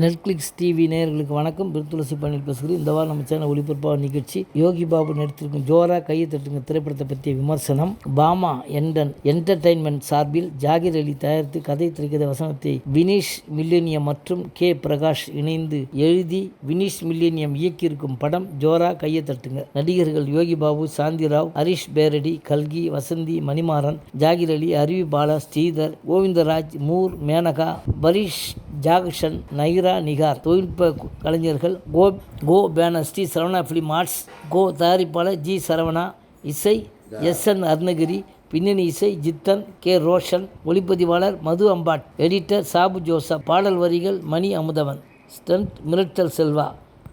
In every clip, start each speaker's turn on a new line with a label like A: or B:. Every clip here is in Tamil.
A: நெட்ஃப்ளிக்ஸ் டிவி நேயர்களுக்கு வணக்கம். பிரித்துளசி பண்ணில் பேசுகிறேன். இந்த வாரம் நம்ம சேனல் ஒளிபரப்பாக நிகழ்ச்சி யோகி பாபு நடித்திருக்கும் ஜோரா கையை தட்டுங்க திரைப்படத்தை பற்றிய விமர்சனம். பாமா எண்டன் என்டர்டைன்மெண்ட் சார்பில் ஜாகிர் அலி தயாரித்து கதை திரைக்கதை வசனத்தை வினீஷ் மில்லேனியம் மற்றும் கே பிரகாஷ் இணைந்து எழுதி வினீஷ் மில்லேனியம் இயக்கியிருக்கும் படம் ஜோரா கையை தட்டுங்க. நடிகர்கள் யோகி பாபு சாந்தி ராவ் ஹரிஷ் பேரடி கல்கி வசந்தி மணிமாறன் ஜாகிர் அலி அருவி பாலா ஸ்ரீதர் கோவிந்தராஜ் மூர் மேனகா பரீஷ் ஜாக்ஷன் நைரா நிகார் தொழில்நுட்ப கலைஞர்கள் கோ கோ பேனஸ்டி சரவணா ஃபிலிம் ஆர்ட்ஸ் கோ தயாரிப்பாளர் ஜி சரவணா இசை எஸ் என் அருணகிரி பின்னணி இசை ஜித்தன் கே ரோஷன் ஒளிப்பதிவாளர் மது அம்பாட் எடிட்டர் சாபு ஜோசப் பாடல் வரிகள் மணி அமுதவன் ஸ்டண்ட் மிரட்டல் செல்வா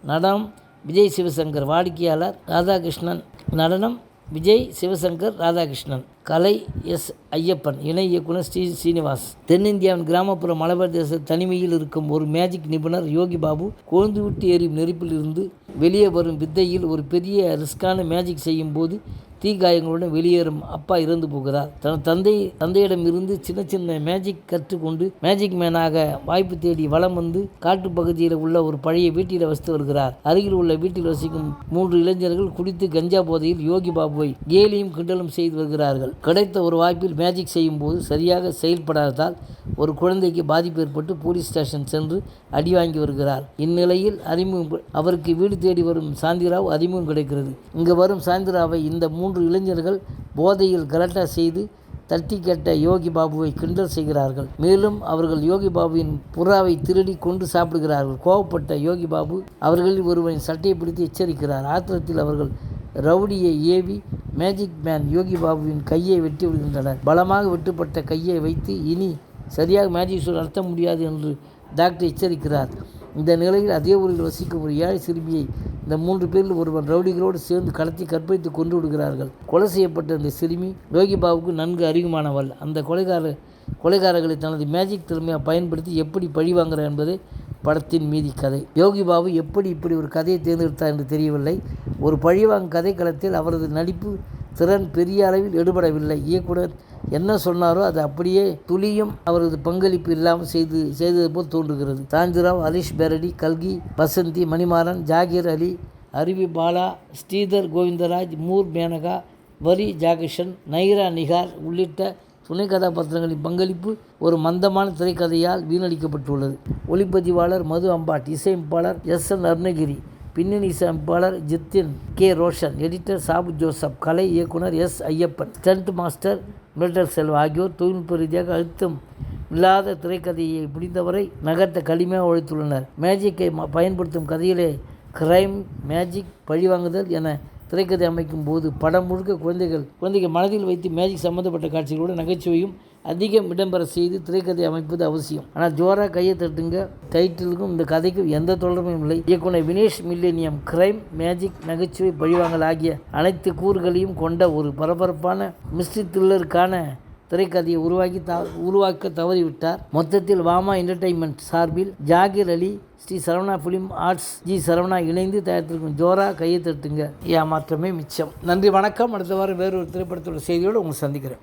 A: நடனம் விஜய் சிவசங்கர் வாடிக்கையாளர் ராதாகிருஷ்ணன் நடனம் விஜய் சிவசங்கர் ராதாகிருஷ்ணன். கலை எஸ் ஐயப்பன் இணை இயக்குனர் ஸ்ரீ சீனிவாஸ். தென்னிந்தியாவின் கிராமப்புற மலைபார் தேச தனிமையில் இருக்கும் ஒரு மேஜிக் நிபுணர் யோகி பாபு கொழுந்து விட்டு எறியும் நெருப்பில் இருந்து வெளியே வரும் வித்தையில் ஒரு பெரிய ரிஸ்கான மேஜிக் செய்யும் போது தீக்காயங்களுடன் வெளியேறும் அப்பா இறந்து போகிறார். தன் தந்தை தந்தையிடம் இருந்து சின்ன சின்ன மேஜிக் கற்றுக்கொண்டு மேஜிக் மேனாக வாய்ப்பு தேடி வலம் வந்து காட்டுப் பகுதியில் உள்ள ஒரு பழைய வீட்டில் வசித்து வருகிறார். அருகில் உள்ள வீட்டில் வசிக்கும் மூன்று இளைஞர்கள் குடித்து கஞ்சா போதையில் யோகி பாபுவை கேலியும் கிண்டலும் செய்து வருகிறார்கள். கிடைத்த ஒரு வாய்ப்பில் மேஜிக் செய்யும் போது சரியாக செயல்படாததால் ஒரு குழந்தைக்கு பாதிப்பு ஏற்பட்டு போலீஸ் ஸ்டேஷன் சென்று அடி வாங்கி வருகிறார். இந்நிலையில் அறிமுகம் அவருக்கு வீடு தேடி வரும் சாந்திராவ் அறிமுகம் கிடைக்கிறது. இங்கு வரும் சாந்திராவை இந்த மூன்று இளைஞர்கள் போதையில் கலட்டா செய்து தட்டி கேட்ட யோகி பாபுவை கிண்டல் செய்கிறார்கள். மேலும் அவர்கள் யோகி பாபுவின் புறாவை திருடி கொண்டு சாப்பிடுகிறார்கள். கோவப்பட்ட யோகி பாபு அவர்களில் ஒருவரின் சட்டையை பிடித்து எச்சரிக்கிறார். ஆத்திரத்தில் அவர்கள் ரவுடியை ஏவி மேஜிக் மேன் யோகி பாபுவின் கையை வெட்டி விடுகின்றனர். பலமாக வெட்டுப்பட்ட கையை வைத்து இனி சரியாக மேஜிக் ஷோ நடத்த முடியாது என்று டாக்டர் எச்சரிக்கிறார். இந்த நிலையில் அதே ஊரில் வசிக்கும் ஒரு ஏழை சிறுமியை இந்த மூன்று பேரில் ஒருவன் ரவுடிகளோடு சேர்ந்து கடத்தி கற்பழித்து கொண்டு விடுகிறார்கள். கொலை செய்யப்பட்ட இந்த சிறுமி யோகிபாவுக்கு நன்கு அறிமுகமானவள் அந்த கொலைகார கொலைகாரர்களை தனது மேஜிக் திறமையை பயன்படுத்தி எப்படி பழிவாங்குகிறார் என்பது படத்தின் மீதி கதை. யோகி பாபு எப்படி இப்படி ஒரு கதையை தேர்ந்தெடுத்தார் என்று தெரியவில்லை. ஒரு பழிவாங்கும் கதைக்களத்தில் அவரது நடிப்பு திறன் பெரிய அளவில் எடுபடவில்லை. இயக்குனர் என்ன சொன்னாரோ அது அப்படியே துளியும் அவரது பங்களிப்பு இல்லாமல் செய்து செய்தது போல் தோன்றுகிறது. சாந்திராவ் ஹரிஷ் பேரடி கல்கி வசந்தி மணிமாறன் ஜாகிர் அலி அருவி பாலா ஸ்ரீதர் கோவிந்தராஜ் மூர் மேனகா வரி ஜாகிஷன் நைரா நிகார் உள்ளிட்ட துணை கதாபாத்திரங்களின் பங்களிப்பு ஒரு மந்தமான திரைக்கதையால் வீணடிக்கப்பட்டுள்ளது. ஒளிப்பதிவாளர் மது அம்பாட் இசையமைப்பாளர் எஸ் என் அருணகிரி பின்னணி இசையமைப்பாளர் Jithin K. Roshan editor Sabu Joseph கலை இயக்குனர் S. Ayyappan stunt master மில்டர் Selva ஆகியோர் தொழில்நுட்ப ரீதியாக அழுத்தம் இல்லாத திரைக்கதையை முடிந்தவரை நகர்த்த கடுமையாக உழைத்துள்ளனர் மேஜிக்கை பயன்படுத்தும் கதையிலே கிரைம் மேஜிக் பழிவாங்குதல் என திரைக்கதை அமைக்கும் போது படம் முழுக்க குழந்தைகள் குழந்தைகள் மனதில் வைத்து மேஜிக் சம்பந்தப்பட்ட காட்சிகளோடு நகைச்சுவையும் அதிகம் இடம்பெற செய்து திரைக்கதை அமைப்பது அவசியம். ஆனால் ஜோரா கையை தட்டுங்க டைட்டிலுக்கும் இந்த கதைக்கும் எந்த தொடர்பும் இல்லை. இயக்குனர் வினேஷ் மில்லேனியம் கிரைம் மேஜிக் நகைச்சுவை பழிவாங்கல் ஆகிய அனைத்து கூறுகளையும் கொண்ட ஒரு பரபரப்பான மிஸ்ட்ரி த்ரில்லருக்கான திரைக்கதையை உருவாக்கி த உருவாக்க தவறிவிட்டார். மொத்தத்தில் வாமா என்டர்டைன்மெண்ட் சார்பில் Zakir Ali Sri Saravana film arts G Saravana இணைந்து தயாரித்திருக்கும் ஜோரா கையை தட்டுங்க ஏமாற்றமே மிச்சம். நன்றி வணக்கம். அடுத்த வாரம் வேறொரு திரைப்படத்தோட செய்தியோடு உங்களை சந்திக்கிறேன்.